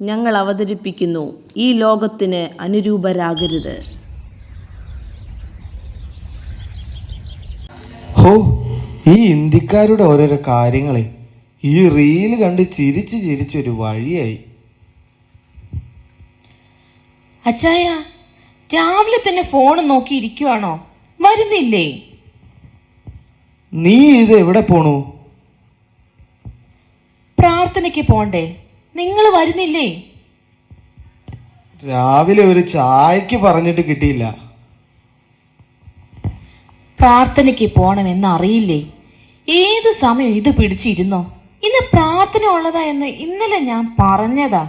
ഞങ്ങൾ അവതരിപ്പിക്കുന്നു. ഈ ലോകത്തിന് അനുരൂപരാകരുത്. ഹോ ഈ ഇന്ത്യക്കാരുടെ ഓരോരോ കാര്യങ്ങളെ ഈ റീൽ കണ്ട് ചിരിച്ച് ചിരിച്ചൊരു വഴിയായി. അച്ചായ രാവിലെ തന്നെ ഫോൺ നോക്കി ഇരിക്കുവാണോ? വരുന്നില്ലേ? നീ ഇത് എവിടെ പോണു? പ്രാർത്ഥനയ്ക്ക് പോണ്ടേ. നിങ്ങൾ വരുന്നില്ലേ? രാവിലെ ഒരു ചായക്ക് പറഞ്ഞിട്ട് കിട്ടിയില്ല. പ്രാർത്ഥനയ്ക്ക് പോണമെന്ന് അറിയില്ലേ ഏത് സമയം ഇത് പിടിച്ചിരുന്നോ? ഇന്ന് പ്രാർത്ഥന ഉള്ളതാ എന്ന് ഇന്നലെ ഞാൻ പറഞ്ഞതാ.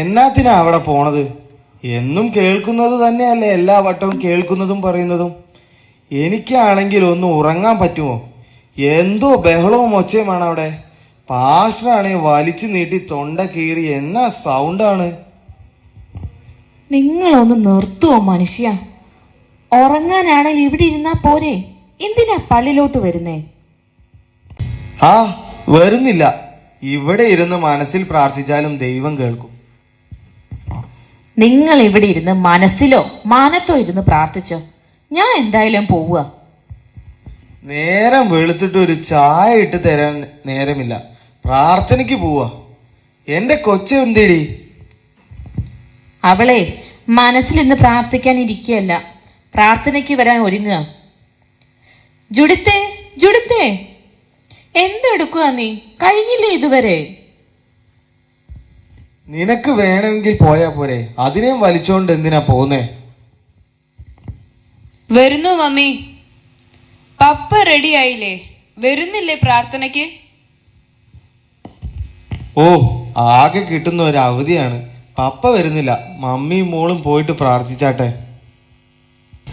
എന്നാത്തിനാ അവിടെ പോണത്? എന്നും കേൾക്കുന്നത് തന്നെയല്ലേ എല്ലാ വട്ടവും കേൾക്കുന്നതും പറയുന്നതും? എനിക്കാണെങ്കിൽ ഒന്ന് ഉറങ്ങാൻ പറ്റുമോ? എന്തോ ബഹളവും ഒച്ചയുമാണ് അവിടെ. പാസ്റ്ററാണെങ്കിൽ വലിച്ചു നീട്ടി തൊണ്ട കീറി എന്നാ സൗണ്ടാണ്? നിങ്ങളൊന്ന് നിർത്തുവോ മനുഷ്യ? ഉറങ്ങാനാണെങ്കിൽ ഇവിടെ ഇരുന്നാ പോരെ. എന്തിനാ പള്ളിയിലോട്ട് വരുന്നേ? ആ വരുന്നില്ല. ഇവിടെ ഇരുന്ന് മനസ്സിൽ പ്രാർത്ഥിച്ചാലും ദൈവം കേൾക്കും. നിങ്ങൾ ഇവിടെ ഇരുന്ന് മനസ്സിലോ മാനത്തോ ഇരുന്ന് പ്രാർത്ഥിച്ചോ. ഞാൻ എന്തായാലും പോവുക. നേരം വെളുത്തിട്ട് ഒരു ചായ ഇട്ട് തരാൻ നേരമില്ല. പ്രാർത്ഥനയ്ക്ക് പോവാ. എന്റെ കൊച്ചു എന്തേടി? അവളെ മനസ്സിലിരുന്ന് പ്രാർത്ഥിക്കാൻ ഇരിക്കുകയല്ല. പ്രാർത്ഥനയ്ക്ക് വരാൻ ഒരുങ്ങുക. ജുഡിത്തെ ജുഡിത്തെ. എന്തെടുക്കുക നീ? കഴിഞ്ഞില്ലേ ഇതുവരെ? നിനക്ക് വേണമെങ്കിൽ പോയാ പോരെ. അതിനെയും വലിച്ചോണ്ട് എന്തിനാ പോന്നേ വരുന്നു മമ്മി. പപ്പ റെഡി ആയില്ലേ? വരുന്നില്ലേ പ്രാർത്ഥനയ്ക്ക്? ഓ ആകെ കിട്ടുന്ന ഒരു അവധിയാണ്. പപ്പ വരുന്നില്ല. മമ്മിയും മോളും പോയിട്ട് പ്രാർത്ഥിച്ചാട്ടെ.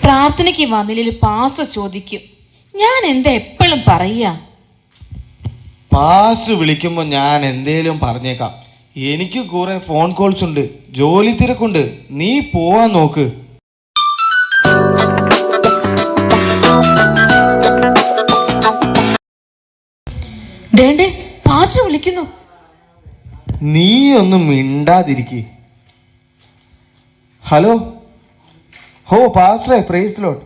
പ്രാർത്ഥനയ്ക്ക് വന്നില്ലെങ്കിൽ പാസ്റ്റർ ചോദിക്കും. ഞാൻ എന്താ എപ്പോഴും പറയ? പാസ്റ്റർ വിളിക്കുമ്പോൾ ഞാൻ എന്തേലും പറഞ്ഞേക്കാം. എനിക്ക് കുറെ ഫോൺ കോൾസ് ഉണ്ട്. ജോലി തിരക്കുണ്ട്. നീ പോവാൻ നോക്ക്. ഡേണ്ടേ പാസ്റ്റർ വിളിക്കുന്നു. നീ ഒന്നും മിണ്ടാതിരിക്കേ. ഹലോ? ഹോ പാസ്റ്ററെ പ്രൈസ് ലോട്ട്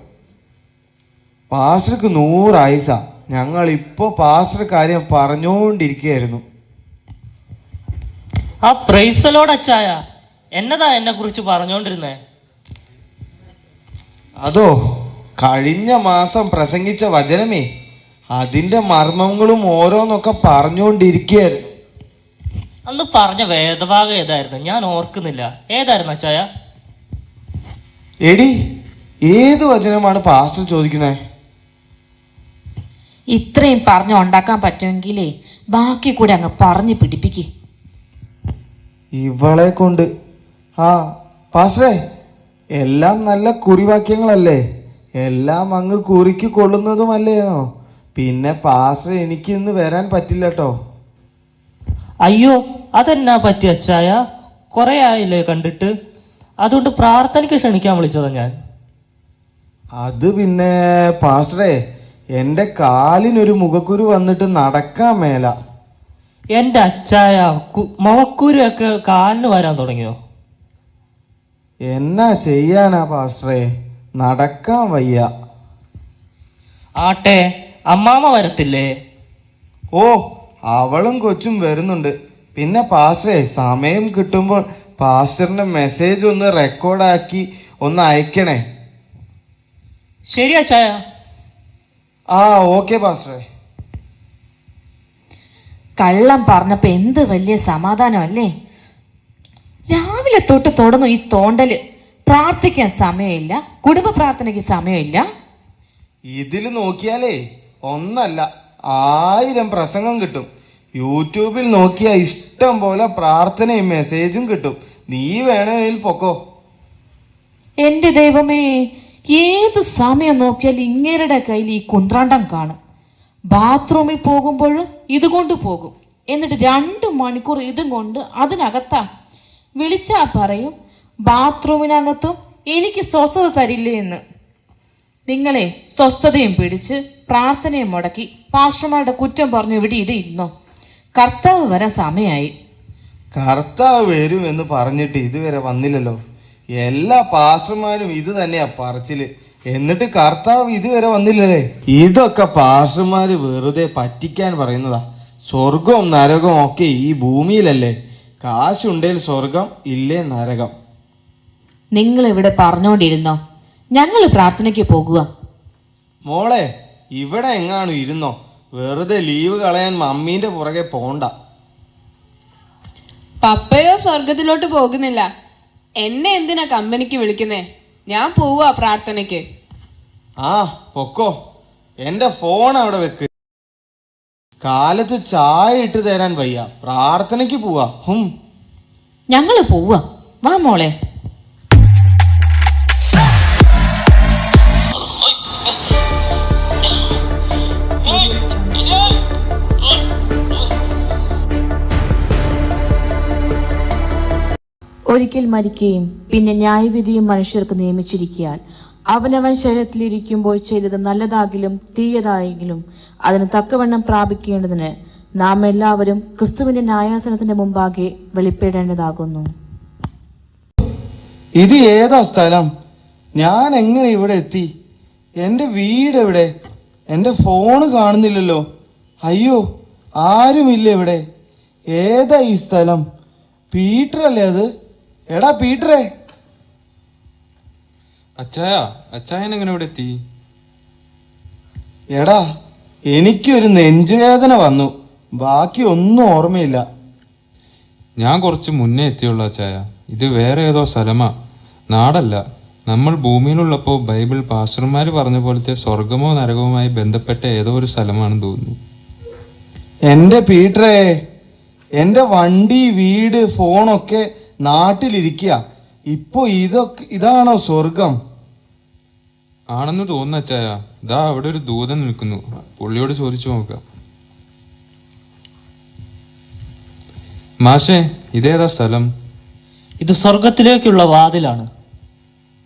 പാസ്റ്റർക്ക് നൂറായുസ ഞങ്ങൾ ഇപ്പോ പാസ്റ്റർ കാര്യം പറഞ്ഞുകൊണ്ടിരിക്കുകയായിരുന്നു ആ പ്രൈസലോട് അച്ചായ. എന്നതാ എന്നെ കുറിച്ച് പറഞ്ഞോണ്ടിരുന്നേ? അതോ കഴിഞ്ഞ മാസം പ്രസംഗിച്ച വചനമേ? അതിന്റെ മർമ്മങ്ങളും ഓരോന്നൊക്കെ പറഞ്ഞുകൊണ്ടിരിക്കുകയായിരുന്നു അന്ന് പറഞ്ഞ വേദഭാഗം ഏതായിരുന്നു? ഞാൻ ഓർക്കുന്നില്ല. ഏതായിരുന്നു അച്ചായ? എടി ഏത് വചനമാണ് പാസ്റ്റർ ചോദിക്കുന്നത് ഇത്രയും പറഞ്ഞു ഉണ്ടാക്കാൻ പറ്റുമെങ്കിലേ ബാക്കി കൂടെ അങ്ങ് പറഞ്ഞു പിടിപ്പിക്ക്. ഇവളെ കൊണ്ട്. ആ പാസ്റ്റേ എല്ലാം നല്ല കുറിവാക്യങ്ങളല്ലേ? എല്ലാം അങ്ങ് കുറിക്ക് കൊള്ളുന്നതുമല്ലേനോ പിന്നെ പാസ്റ്റർ എനിക്ക് ഇന്ന് വരാൻ പറ്റില്ല കേട്ടോ അയ്യോ അതെന്നാ പറ്റി അച്ചായ? കുറെ ആയില്ലേ കണ്ടിട്ട്? അതുകൊണ്ട് പ്രാർത്ഥനയ്ക്ക് ക്ഷണിക്കാൻ വിളിച്ചതാ ഞാൻ. അത് പിന്നെ പാസ്റ്ററേ എന്റെ കാലിനൊരു മുഖക്കുരു വന്നിട്ട് നടക്കാൻ മേല. എന്റെ അച്ചായ മുഖക്കുരുവൊക്കെ കാലിന് വരാൻ തുടങ്ങിയോ? എന്നാ ചെയ്യാനാ പാസ്റ്ററേ? നടക്കാൻ വയ്യ. ആട്ടെ അമ്മാമ വരത്തില്ലേ? ഓ അവളും കൊച്ചും വരുന്നുണ്ട്. പിന്നെ പാസ്റ്ററെ സമയം കിട്ടുമ്പോൾ പാസ്റ്ററിന്റെ മെസ്സേജ് ഒന്ന് റെക്കോർഡാക്കി ഒന്ന് അയക്കണേ. ശരിയാ അച്ചായ. ആ ഓക്കെ പാസ്റ്ററെ. കള്ളം പറഞ്ഞപ്പോ എന്ത് വലിയ സമാധാനം അല്ലേ രാവിലെ തൊട്ട് തുടങ്ങും ഈ തോണ്ടൽ. പ്രാർത്ഥിക്കാൻ സമയമില്ല. കുടുംബ പ്രാർത്ഥനയ്ക്ക് സമയമില്ല. ഇതിൽ നോക്കിയാലേ ഒന്നല്ല ആയിരം പ്രസംഗം കിട്ടും. യൂട്യൂബിൽ നോക്കിയാൽ ഇഷ്ടം പോലെ പ്രാർത്ഥനയും മെസ്സേജും കിട്ടും. നീ വേണമെങ്കിൽ പൊക്കോ. എന്റെ ദൈവമേ ഏത് സമയം നോക്കിയാൽ ഇങ്ങേരുടെ കയ്യിൽ ഈ കുന്ത്രാണ്ടം കാണും. ബാത്റൂമിൽ പോകുമ്പോഴും ഇതുകൊണ്ട് പോകും. എന്നിട്ട് രണ്ട് മണിക്കൂർ ഇതും കൊണ്ട് അതിനകത്താ വിളിച്ചാ പറയും ബാത്റൂമിനകത്തും എനിക്ക് സ്വസ്ഥത തരില്ലേ എന്ന്. നിങ്ങളെ സ്വസ്ഥതയും പിടിച്ച് പ്രാർത്ഥനയും മുടക്കി പാർശ്വമാരുടെ കുറ്റം പറഞ്ഞു ഇവിടെ ഇത് ഇരുന്നോ? കർത്താവ് വരാൻ സമയമായി. കർത്താവ് വരും എന്ന് പറഞ്ഞിട്ട് ഇതുവരെ വന്നില്ലല്ലോ. എല്ലാ പാസ്റ്റർമാരും ഇത് തന്നെയാ പറച്ചിൽ. എന്നിട്ട് കർത്താവ് ഇതുവരെ വന്നില്ലല്ലേ? ഇതൊക്കെ പാസ്റ്റർമാര് വെറുതെ പറ്റിക്കാൻ പറയുന്നതാ. സ്വർഗവും നരകവും ഒക്കെ ഈ ഭൂമിയിലല്ലേ? കാശുണ്ടേൽ സ്വർഗം ഇല്ലേ നരകം. നിങ്ങൾ ഇവിടെ പറഞ്ഞോണ്ടിരുന്നോ? ഞങ്ങൾ പ്രാർത്ഥനയ്ക്ക് പോകുക മോളെ ഇവിടെ എങ്ങാണു ഇരുന്നോ? വെറുതെ ലീവ് കളയാൻ മമ്മീന്റെ പുറകെ പോണ്ട. പപ്പയോ സ്വർഗത്തിലോട്ട് പോകുന്നില്ല. എന്നെ എന്തിനാ കമ്പനിക്ക് വിളിക്കുന്നേ? ഞാൻ പോവാ പ്രാർത്ഥനയ്ക്ക്. ആ പൊക്കോ. എന്റെ ഫോൺ അവിടെ വെക്ക്. കാലത്ത് ചായ ഇട്ട് തരാൻ വയ്യ. പ്രാർത്ഥനയ്ക്ക് പോവാ. ഹും. ഞങ്ങൾ പോവാ. വാ മോളെ. ഒരിക്കൽ മരിക്കുകയും പിന്നെ ന്യായവിധിയും മനുഷ്യർക്ക് നിയമിച്ചിരിക്കാൻ അവനവൻ ശരീരത്തിലിരിക്കുമ്പോൾ ചെയ്തത് നല്ലതാകിലും തീയതായെങ്കിലും അതിന് തക്കവണ്ണം പ്രാപിക്കേണ്ടതിന് നാം എല്ലാവരും ക്രിസ്തുവിന്റെ ന്യായാസനത്തിന്റെ മുമ്പാകെ വെളിപ്പെടേണ്ടതാകുന്നു. ഇത് ഏതാ സ്ഥലം? ഞാൻ എങ്ങനെ ഇവിടെ എത്തി? എന്റെ വീട് എവിടെ? എന്റെ ഫോണ് കാണുന്നില്ലല്ലോ. അയ്യോ ആരുമില്ല ഇവിടെ. ഏതാ ഈ സ്ഥലം? പീറ്റർ അല്ലേ അത്? എടാ പീറ്ററേ. അച്ചായ അച്ചായൻ എങ്ങനെ ഇവിടെ എത്തി? എടാ എനിക്കൊരു നെഞ്ചുവേദന വന്നു. ബാക്കി ഒന്നും ഓർമ്മയില്ല. ഞാൻ കുറച്ച് മുന്നേ എത്തിയുള്ള അച്ചായ. ഇത് വേറെ ഏതോ സ്ഥലമാ. നാടല്ല. നമ്മൾ ഭൂമിയിലുള്ളപ്പോൾ ബൈബിൾ പാസ്റ്റർമാർ പറഞ്ഞ പോലത്തെ സ്വർഗമോ നരകവുമായി ബന്ധപ്പെട്ട ഏതോ ഒരു സ്ഥലമാണെന്ന് തോന്നുന്നു. എന്റെ പീറ്ററേ എന്റെ വണ്ടി വീട് ഫോണൊക്കെ നാട്ടിലിരിക്കുക. ഇപ്പൊ ഇതൊക്കെ ഇതാണോ സ്വർഗം? ആണെന്ന് തോന്നുന്ന അച്ചായ ദാ അവിടെ ഒരു ദൂതൻ നിൽക്കുന്നു. പുള്ളിയോട് ചോദിച്ചു നോക്കാം. മാഷേ ഇതേതാ സ്ഥലം? ഇത് സ്വർഗത്തിലേക്കുള്ള വാതിലാണ്.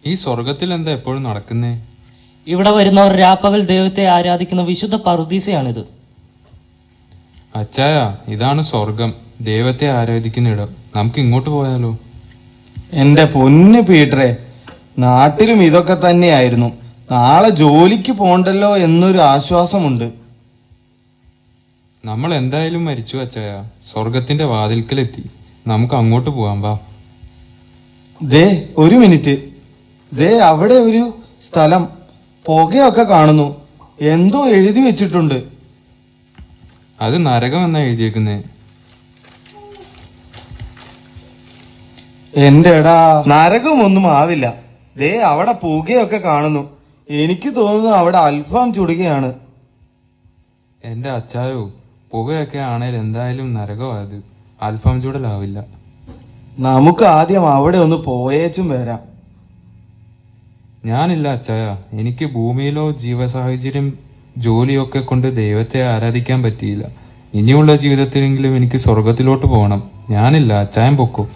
ഈ സ്വർഗത്തിൽ എന്താ എപ്പോഴും നടക്കുന്നേ? ഇവിടെ വരുന്നവർ രാപ്പകൽ ദൈവത്തെ ആരാധിക്കുന്ന വിശുദ്ധ പറുദീസയാണിത്. അച്ചായ ഇതാണ് സ്വർഗം. ദൈവത്തെ ആരാധിക്കുന്ന ഇടം. നമുക്ക് ഇങ്ങോട്ട് പോയാലോ? എന്റെ പൊന്ന് പീട്ടറെ നാട്ടിലും ഇതൊക്കെ തന്നെയായിരുന്നു. നാളെ ജോലിക്ക് പോണ്ടല്ലോ എന്നൊരു ആശ്വാസമുണ്ട്. നമ്മൾ എന്തായാലും മരിച്ചു അച്ചായ. സ്വർഗത്തിന്റെ വാതിൽക്കലെത്തി. നമുക്ക് അങ്ങോട്ട് പോവാം വാ. ദേ ഒരു മിനിറ്റ്. ദേ അവിടെ ഒരു സ്ഥലം. പുകയൊക്കെ കാണുന്നു. എന്തോ എഴുതി വെച്ചിട്ടുണ്ട്. അത് നരകം എന്നാ എഴുതിയേക്കുന്നേ? എന്റെ എടാ നരകമൊന്നും ആവില്ല. ദേ അവിടെ പുകയൊക്കെ കാണുന്നു. എനിക്ക് തോന്നുന്നു അവിടെ അൽഫാം ചുടുകയാണ്. എന്റെ അച്ചായോ പുകയൊക്കെ ആണേൽ എന്തായാലും നരകമായത് അൽഫാം ചൂടലാവില്ല. നമുക്ക് ആദ്യം അവിടെ ഒന്ന് പോയേച്ചും വരാം. ഞാനില്ല അച്ചായ. എനിക്ക് ഭൂമിയിലോ ജീവസാഹചര്യം ജോലിയൊക്കെ കൊണ്ട് ദൈവത്തെ ആരാധിക്കാൻ പറ്റിയില്ല. ഇനിയുള്ള ജീവിതത്തിലെങ്കിലും എനിക്ക് സ്വർഗത്തിലോട്ട് പോകണം. ഞാനില്ല അച്ചായം പൊക്കോ.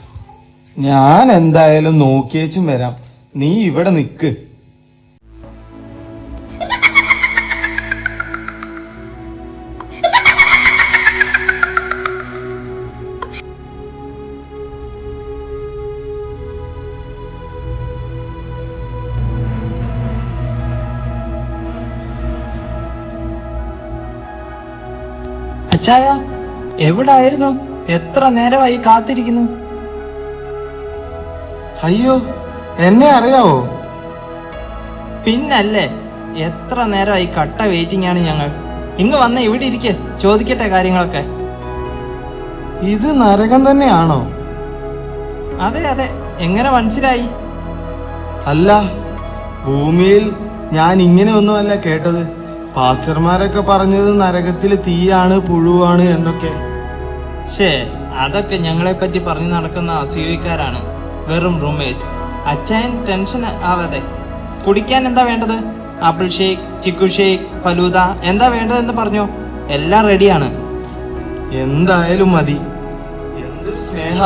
ഞാൻ എന്തായാലും നോക്കിയേച്ചും വരാം. നീ ഇവിടെ നിക്ക്. അച്ചായ എവിടായിരുന്നു? എത്ര നേരമായി കാത്തിരിക്കുന്നു? അയ്യോ എന്നെ അറിയാവോ? പിന്നല്ലേ എത്ര നേരമായി കട്ട വെയിറ്റിംഗ് ആണ് ഞങ്ങൾ. ഇങ്ങ് വന്ന് ഇവിടെ ഇരിക്കെ ചോദിക്കട്ടെ കാര്യങ്ങളൊക്കെ. ഇത് നരകം തന്നെയാണോ? അതെ അതെ എങ്ങനെ മനസ്സിലായി? അല്ല ഭൂമിയിൽ ഞാൻ ഇങ്ങനെയൊന്നുമല്ല കേട്ടത്. പാസ്റ്റർമാരൊക്കെ പറഞ്ഞത് നരകത്തിൽ തീയാണ് പുഴുവാണ് എന്നൊക്കെ. ഷേ അതൊക്കെ ഞങ്ങളെ പറ്റി പറഞ്ഞു നടക്കുന്ന അസൂയക്കാരാണ്. വെറും റൂമേഴ്സ് അച്ചായൻ ടെൻഷൻ ആവാതെ കുടിക്കാൻ എന്താ വേണ്ടത്? Apple shake chikoo shake falooda എന്താ വേണ്ടതെന്ന് പറഞ്ഞോ? എല്ലാം റെഡിയാണ് എന്തായാലും മതി. എന്തൊരു സ്നേഹ.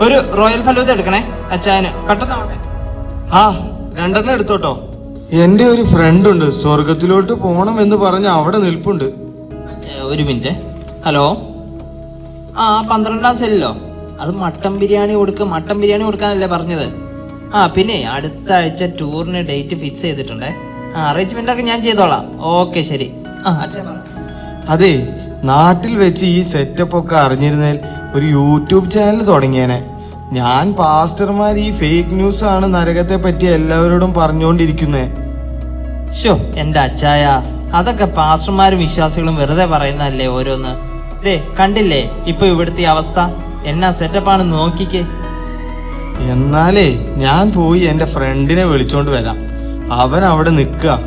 ഒരു റോയൽ ഫലൂദ എടുക്കണേ അച്ചായന് പെട്ടെന്നാവട്ടെ ആ രണ്ടെണ്ണം എടുത്തോട്ടോ. എന്റെ ഒരു ഫ്രണ്ട് ഉണ്ട് സ്വർഗത്തിലോട്ട് പോണം എന്ന് പറഞ്ഞ് അവിടെ നിൽപ്പുണ്ട്. ഒരു മിനിറ്റ് ഹലോ ആ പന്ത്രണ്ടാം സെല്ലോ അത് മട്ടൻ ബിരിയാണി കൊടുക്ക് മട്ടൻ ബിരിയാണി കൊടുക്കാനല്ലേ പറഞ്ഞത്? ആ പിന്നെ അടുത്ത ആഴ്ച ടൂറിന് ഡേറ്റ് ഫിക്സ് ചെയ്തിട്ടുണ്ടേ. ആ അറേഞ്ച്മെന്റ് ഒക്കെ ഞാൻ ചെയ്തോളാം. ഓക്കെ ശരി. ആ അച്ഛൻ അതെ നാട്ടിൽ വെച്ച് ഈ സെറ്റപ്പ് ഒക്കെ അറിഞ്ഞിരുന്നേൽ ഒരു യൂട്യൂബ് ചാനൽ തുടങ്ങിയേനെ. ഞാൻ പാസ്റ്റർമാർ ഈ ഫേക്ക് ന്യൂസ് ആണ് നരകത്തെ പറ്റി എല്ലാവരോടും പറഞ്ഞുകൊണ്ടിരിക്കുന്നേ. ഷോ എന്റെ അച്ചായ അതൊക്കെ പാസ്റ്റർമാരും വിശ്വാസികളും വെറുതെ പറയുന്നതല്ലേ ഓരോന്ന്? ദേ കണ്ടില്ലേ ഇപ്പൊ ഇവിടുത്തെ അവസ്ഥ? എന്നാ സെറ്റപ്പാണ് നോക്കിക്കേ. എന്നാലേ ഞാൻ പോയി എന്റെ ഫ്രണ്ടിനെ വിളിച്ചോണ്ട് വരാം. അവൻ അവിടെ നിൽക്കുക.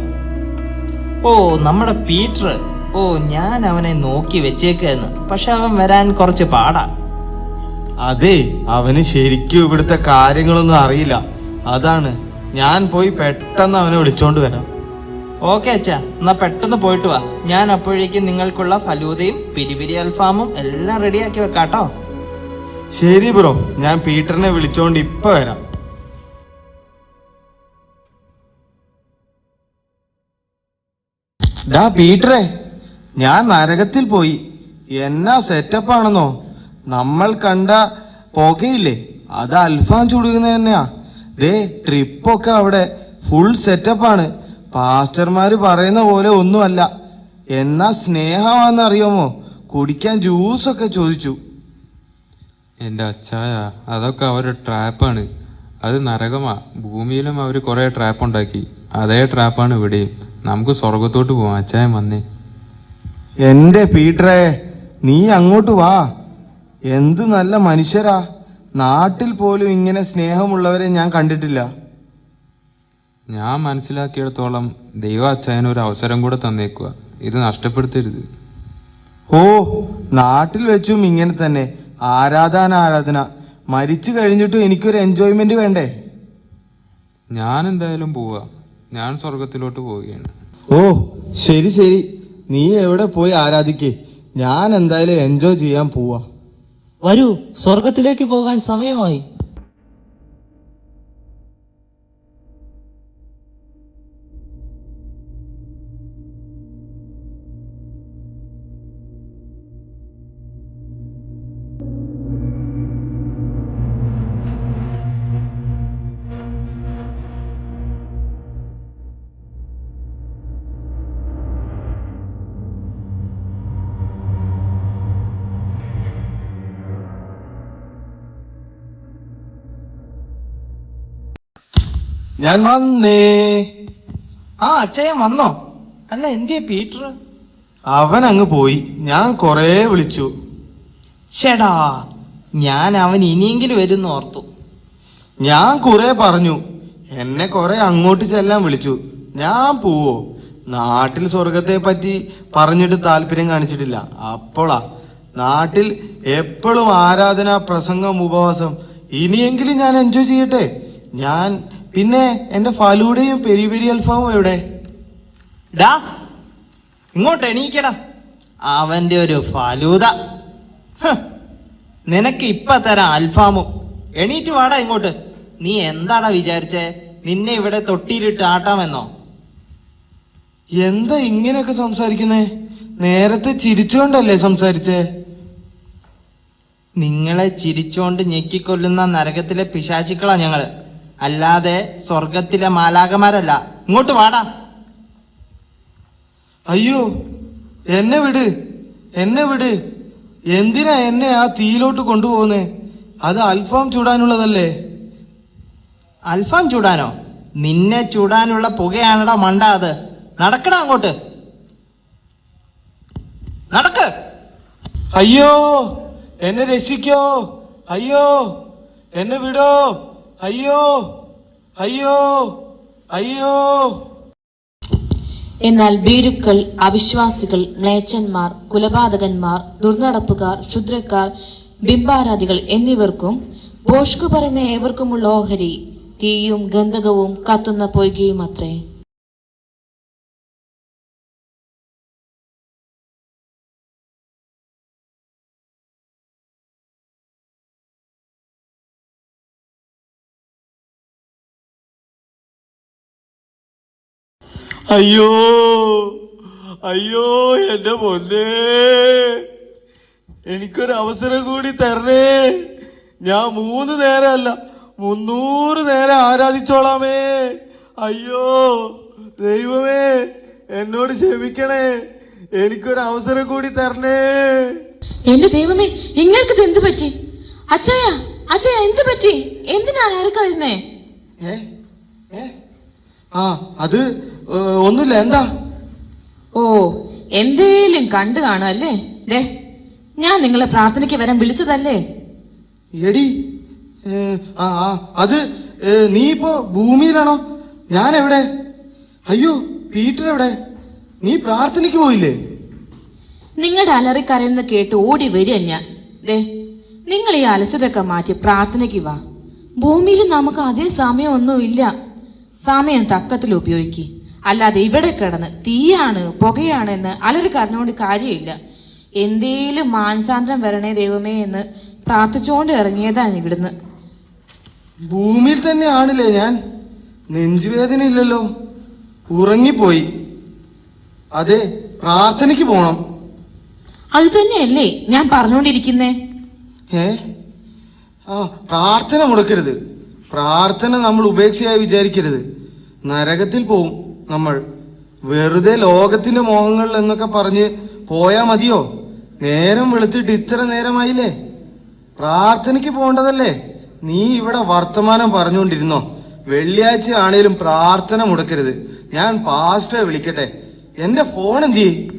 ഓ നമ്മുടെ പീറ്റർ. ഓ ഞാൻ അവനെ നോക്കി വെച്ചേക്കായിരുന്നു. പക്ഷെ അവൻ വരാൻ കുറച്ച് പാടാ. അതെ അവന് ശരിക്കും ഇവിടുത്തെ കാര്യങ്ങളൊന്നും അറിയില്ല. അതാണ് ഞാൻ പോയി പെട്ടെന്ന് അവനെ വിളിച്ചോണ്ട് വരാം. ഓക്കെ അച്ഛാ. എന്നാ പെട്ടെന്ന് പോയിട്ട് വാ. ഞാൻ അപ്പോഴേക്കും നിങ്ങൾക്കുള്ള ഫലൂതയും പിരിപിരി അൽഫാമും എല്ലാം റെഡിയാക്കി വെക്കാട്ടോ. ശരി ബ്രോ ഞാൻ പീറ്ററിനെ വിളിച്ചോണ്ട് ഇപ്പൊ വരാം. ഡാ പീറ്ററെ ഞാൻ നരകത്തിൽ പോയി. എന്നാ സെറ്റപ്പ് ആണെന്നോ നമ്മൾ കണ്ട പുകയില്ലേ അത് അൽഫാം ചുടുകുന്ന തന്നെയാ. ദേ ട്രിപ്പൊക്കെ അവിടെ ഫുൾ സെറ്റപ്പാണ്. പാസ്റ്റർമാര് പറയുന്ന പോലെ ഒന്നുമല്ല. എന്നാ സ്നേഹമാണെന്നറിയാമോ? കുടിക്കാൻ ജ്യൂസൊക്കെ ചോദിച്ചു. എന്റെ അച്ചായ അതൊക്കെ അവരുടെ ട്രാപ്പാണ്. അത് നരകമാ. ഭൂമിയിലും അവർ കുറേ ട്രാപ്പ് ഉണ്ടാക്കി അതേ ട്രാപ്പാണ് ഇവിടെയും. നമുക്ക് സ്വർഗത്തോട്ട് പോവാം. അച്ചായ വന്നേ. എന്റെ പീട്ടറേ നീ അങ്ങോട്ട് വാ. എന്ത് നല്ല മനുഷ്യരാ. നാട്ടിൽ പോലും ഇങ്ങനെ സ്നേഹമുള്ളവരെ ഞാൻ കണ്ടിട്ടില്ല. ഞാൻ മനസ്സിലാക്കിയിടത്തോളം ദൈവ അച്ചായന് ഒരു അവസരം കൂടെ തന്നേക്കുക ഇത് നഷ്ടപ്പെടുത്തരുത്. ഓ നാട്ടിൽ വെച്ചും ഇങ്ങനെ തന്നെ. ആരാധന ആരാധന മരിച്ചു കഴിഞ്ഞിട്ടും എനിക്കൊരു എൻജോയ്മെന്റ് വേണ്ടേ? ഞാൻ എന്തായാലും പോവാ. ഞാൻ സ്വർഗത്തിലോട്ട് പോവുകയാണ്. ഓ ശരി ശരി. നീ എവിടെ പോയി ആരാധിക്കേ? ഞാൻ എന്തായാലും എൻജോയ് ചെയ്യാൻ പോവാ. വരൂ സ്വർഗത്തിലേക്ക് പോകാൻ സമയമായി. ഞാൻ വന്നേ. ആ അച്ഛൻ വന്നോ? അല്ല എന്തിയെ പീറ്റർ അവൻ അങ്ങ് പോയി. ഞാൻ കൊറേ വിളിച്ചു. ചേടാ ഞാൻ അവൻ ഇനിയെങ്കിലും വരുന്നു ഓർത്തു. ഞാൻ കുറെ പറഞ്ഞു. എന്നെ കുറെ അങ്ങോട്ട് ചെല്ലാൻ വിളിച്ചു. ഞാൻ പോവോ? നാട്ടിൽ സ്വർഗത്തെ പറ്റി പറഞ്ഞിട്ട് താല്പര്യം കാണിച്ചിട്ടില്ല. അപ്പോളാ നാട്ടിൽ എപ്പോഴും ആരാധന പ്രസംഗം ഉപവാസം. ഇനിയെങ്കിലും ഞാൻ എൻജോയ് ചെയ്യട്ടെ? ഞാൻ പിന്നെ എന്റെ ഫലൂടെയും പെരി പെരി അൽഫാമും എവിടെ? ഡാ ഇങ്ങോട്ട് എണീക്കടാ. അവന്റെ ഒരു ഫലൂത നിനക്ക് ഇപ്പൊ തരാം അൽഫാമും. എണീറ്റ് വാടാ ഇങ്ങോട്ട്. നീ എന്താടാ വിചാരിച്ചേ? നിന്നെ ഇവിടെ തൊട്ടിയിലിട്ട് ആട്ടാമെന്നോ? എന്താ ഇങ്ങനെയൊക്കെ സംസാരിക്കുന്നേ? നേരത്തെ ചിരിച്ചുകൊണ്ടല്ലേ സംസാരിച്ചേ? നിങ്ങളെ ചിരിച്ചോണ്ട് ഞെക്കിക്കൊല്ലുന്ന നരകത്തിലെ പിശാചിക്കളാ ഞങ്ങൾ. അല്ലാതെ സ്വർഗത്തിലെ മാലാകമാരല്ല ഇങ്ങോട്ട് വാടാ. അയ്യോ എന്നെ വിട് എന്നെ വിട്. എന്തിനാ എന്നെ ആ തീയിലോട്ട് കൊണ്ടുപോകുന്നേ? അത് അൽഫാം ചൂടാനുള്ളതല്ലേ? അൽഫാം ചൂടാനോ? നിന്നെ ചൂടാനുള്ള പുകയാണടാ മണ്ട അത്. നടക്കടാ അങ്ങോട്ട്. നടക്ക്. അയ്യോ എന്നെ രക്ഷിക്കോ. അയ്യോ എന്നെ വിടോ. അയ്യോ അയ്യോ അയ്യോ. എന്നാൽ ഭീരുക്കൾ അവിശ്വാസികൾ മ്ലേച്ഛന്മാർ കുലപാതകന്മാർ ദുർനടപ്പുകാർ ക്ഷുദ്രക്കാർ ബിംബാരാധികൾ എന്നിവർക്കും ഭോഷ്കു പറയുന്ന ഏവർക്കുമുള്ള ഓഹരി തീയും ഗന്ധകവും കത്തുന്ന പൊയ്കയും അയ്യോ അയ്യോ എന്റെ പൊന്നേ. എനിക്കൊരു അവസരം കൂടി തരണേ. ഞാൻ മൂന്ന് നേരമല്ല മുന്നൂറ് നേരം ആരാധിച്ചോളാമേ. അയ്യോ ദൈവമേ എന്നോട് ക്ഷമിക്കണേ. എനിക്കൊരു അവസരം കൂടി തരണേ. എന്റെ ദൈവമേ നിങ്ങൾക്ക് ഇത് എന്ത് പറ്റി? അച്ഛയ അച്ഛയ എന്ത് പറ്റി? എന്തിനാണ് അലറിക്കറിയുന്നേ ഏ? ഏ? ആ അത് ഒന്നുമില്ല. എന്താ? ഓ എന്തേലും കണ്ടു കാണല്ലേ ദേ ഞാൻ നിങ്ങളെ പ്രാർത്ഥനയ്ക്ക് വരാൻ വിളിച്ചതല്ലേ? എടി ആ ആ അത് ഏ, നീ ഇപ്പോ ഭൂമിയിലാണോ? ഞാൻ എവിടെ അയ്യോ പീറ്റർ എവിടെ നീ പ്രാർത്ഥനയ്ക്ക് പോയില്ലേ? നിങ്ങളുടെ അലറിക്കരയെന്ന് കേട്ട് ഓടി വരിക ഞാൻ. ദേ നിങ്ങൾ ഈ അലസതയൊക്കെ മാറ്റി പ്രാർത്ഥനയ്ക്ക് വാ. ഭൂമിയിൽ നമുക്ക് അതേ സമയമൊന്നുമില്ല. സമയം തക്കത്തിൽ ഉപയോഗിക്കുക അല്ലാതെ ഇവിടെ കിടന്ന് തീയാണ് പുകയാണ് എന്ന് അലറിക്കറിഞ്ഞുകൊണ്ട് കാര്യമില്ല. എന്തേലും മാനസാന്തരം വരണേ ദൈവമേ എന്ന് പ്രാർത്ഥിച്ചുകൊണ്ട് ഇറങ്ങിയതാണ് ഇവിടുന്ന്. ഭൂമിയിൽ തന്നെ ആണല്ലേ ഞാൻ? നെഞ്ചുവേദന ഇല്ലല്ലോ. ഉറങ്ങിപ്പോയി. അതെ പ്രാർത്ഥനയ്ക്ക് പോണം. അത് തന്നെയല്ലേ ഞാൻ പറഞ്ഞുകൊണ്ടിരിക്കുന്നേ? ഏ? ആ പ്രാർത്ഥന മുടക്കരുത്. പ്രാർത്ഥന നമ്മൾ ഉപേക്ഷയായി വിചാരിക്കരുത്. നരകത്തിൽ പോവും നമ്മൾ. വെറുതെ ലോകത്തിന്റെ മോഹങ്ങളിൽ എന്നൊക്കെ പറഞ്ഞ് പോയാ മതിയോ? നേരം വെളുത്തിട്ട് ഇത്ര നേരമായില്ലേ? പ്രാർത്ഥനയ്ക്ക് പോകേണ്ടതല്ലേ? നീ ഇവിടെ വർത്തമാനം പറഞ്ഞുകൊണ്ടിരുന്നോ? വെള്ളിയാഴ്ച ആണേലും പ്രാർത്ഥന മുടക്കരുത്. ഞാൻ പാസ്റ്ററെ വിളിക്കട്ടെ. എന്റെ ഫോൺ എന്തിയേ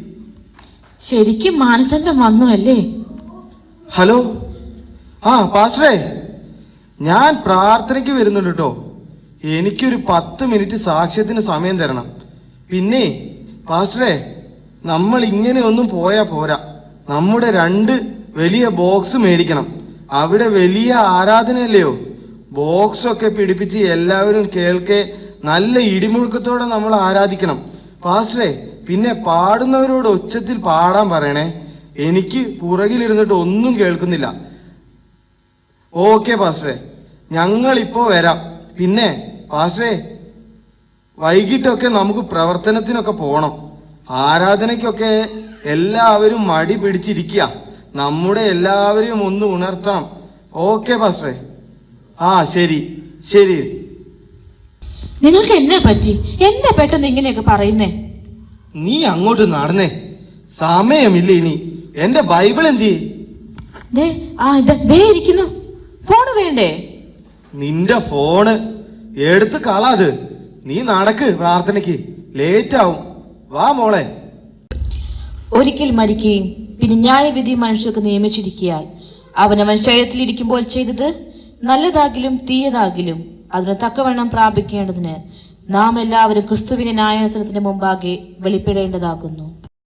ശരിക്കും മാനസന്റെ വന്നു അല്ലേ? ഹലോ? ആ പാസ്റ്ററേ. ഞാൻ പ്രാർത്ഥനയ്ക്ക് വരുന്നുണ്ട് കേട്ടോ. എനിക്കൊരു പത്ത് മിനിറ്റ് സാക്ഷ്യത്തിന് സമയം തരണം. പിന്നെ പാസ്റ്ററെ നമ്മൾ ഇങ്ങനെ ഒന്നും പോയാ പോരാ. നമ്മുടെ രണ്ട് വലിയ ബോക്സ് മേടിക്കണം. അവിടെ വലിയ ആരാധനയല്ലയോ? ബോക്സൊക്കെ പിടിപ്പിച്ച് എല്ലാവരും കേൾക്കെ നല്ല ഇടിമുഴുക്കത്തോടെ നമ്മൾ ആരാധിക്കണം. പാസ്റ്ററെ പിന്നെ പാടുന്നവരോട് ഒച്ചത്തിൽ പാടാൻ പറയണേ. എനിക്ക് പുറകിലിരുന്നിട്ട് ഒന്നും കേൾക്കുന്നില്ല. ഓക്കെ പാസ്റ്ററെ. ഞങ്ങൾ ഇപ്പോ വരാം. പിന്നെ പാസ്റ്ററേ വൈകിട്ടൊക്കെ നമുക്ക് പ്രവർത്തനത്തിനൊക്കെ പോണം. ആരാധനയ്ക്കൊക്കെ എല്ലാവരും മടി പിടിച്ചിരിക്കുക നമ്മുടെ എല്ലാവരെയും ഒന്ന് ഉണർത്താം. ഓക്കെ പാസ്റ്ററേ. ആ ശരി. ശരി. നിങ്ങൾക്ക് എന്നെ പറ്റി? എന്താ പെട്ടെന്ന് ഇങ്ങനെയൊക്കെ പറയുന്നേ? നീ അങ്ങോട്ട് നടന്നേ. സമയമില്ല ഇനി. എന്റെ ബൈബിൾ എന്തി ആ ഇരിക്കുന്നു. ഫോണ് വേണ്ടേ? നിന്റെ ഫോണ്. എടുത്ത് കളാത് നീ നടക്ക് പ്രാർത്ഥനയ്ക്ക്. ലേറ്റ് ആവും. വാ മോളെ. ഒരിക്കൽ മരിക്കുകയും പിന്നെ ന്യായവിധി മനുഷ്യർക്ക് നിയമിച്ചിരിക്കയാൽ അവനവൻ ശരീരത്തിലിരിക്കുമ്പോൾ ചെയ്തത് നല്ലതാകിലും തീയതാകിലും അതിന് തക്കവണ്ണം പ്രാപിക്കേണ്ടതിന് നാം എല്ലാവരും ക്രിസ്തുവിന്റെ ന്യായാസനത്തിന് മുമ്പാകെ വെളിപ്പെടേണ്ടതാകുന്നു.